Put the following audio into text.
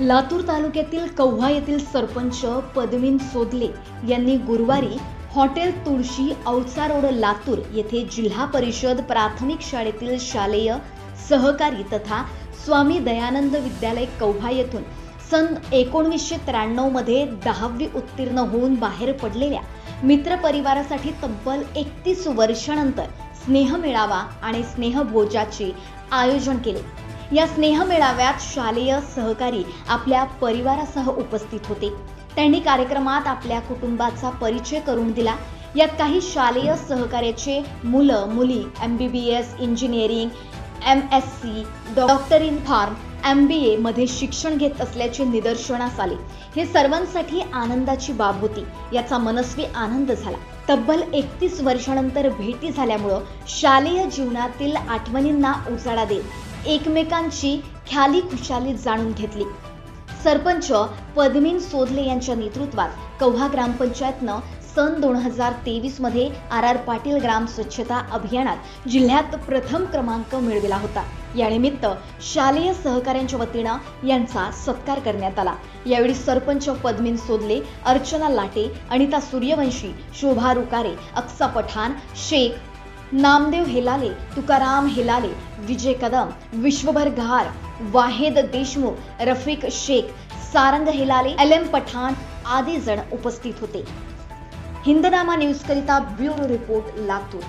लातूर तालुक्यातील कव्हा येथील सरपंच पद्मिन सोदले यांनी गुरुवारी हॉटेल तुळशी औसा रोड लातूर येथे जिल्हा परिषद प्राथमिक शाळेतील शालेय सहकारी तथा स्वामी दयानंद विद्यालय कव्हा येथून सन एकोणवीसशे त्र्याण्णवमध्ये दहावी उत्तीर्ण होऊन बाहेर पडलेल्या मित्र परिवारासाठी तब्बल एकतीस वर्षानंतर स्नेह मिळावा आणि स्नेहभोजाचे आयोजन केले. या स्नेहमेळाव्यात शालेय सहकारी आपल्या परिवारासह उपस्थित होते. त्यांनी कार्यक्रमात आपल्या कुटुंबाचा परिचय करून दिला. यात काही शालेय सहकार्याचे मुलं मुली M B B S engineering M S C doctor in pharm M B A मध्ये शिक्षण घेत असल्याचे निदर्शनास आले. हे सर्वांसाठी आनंदाची बाब होती. याचा मनस्वी आनंद झाला. तब्बल एकतीस वर्षानंतर भेटी झाल्यामुळं शालेय जीवनातील आठवणींना उजाळा देत एकमेकांची ख्याली खुशाली जाणून घेतली. सरपंच पद्मीन सोधले यांच्या नेतृत्वात कव्हा ग्रामपंचायतनं सन दोन हजार तेवीसमध्ये आर आर पाटील ग्राम स्वच्छता अभियानात जिल्ह्यात प्रथम क्रमांक मिळविला होता. यानिमित्त शालेय सहकाऱ्यांच्या वतीनं यांचा सत्कार करण्यात आला. यावेळी सरपंच पद्मिन सोदले अर्चना लाटे अनिता सूर्यवंशी शोभा रुकारे अक्सा पठाण शेख नामदेव हेलाले तुकाराम हेलाले विजय कदम विश्वभर घार वाहेद देशमुख रफिक शेख सारंग हेलाले एल एम पठाण आदी जण उपस्थित होते. हिंदनामा न्यूज करिता ब्युरो रिपोर्ट लातूर.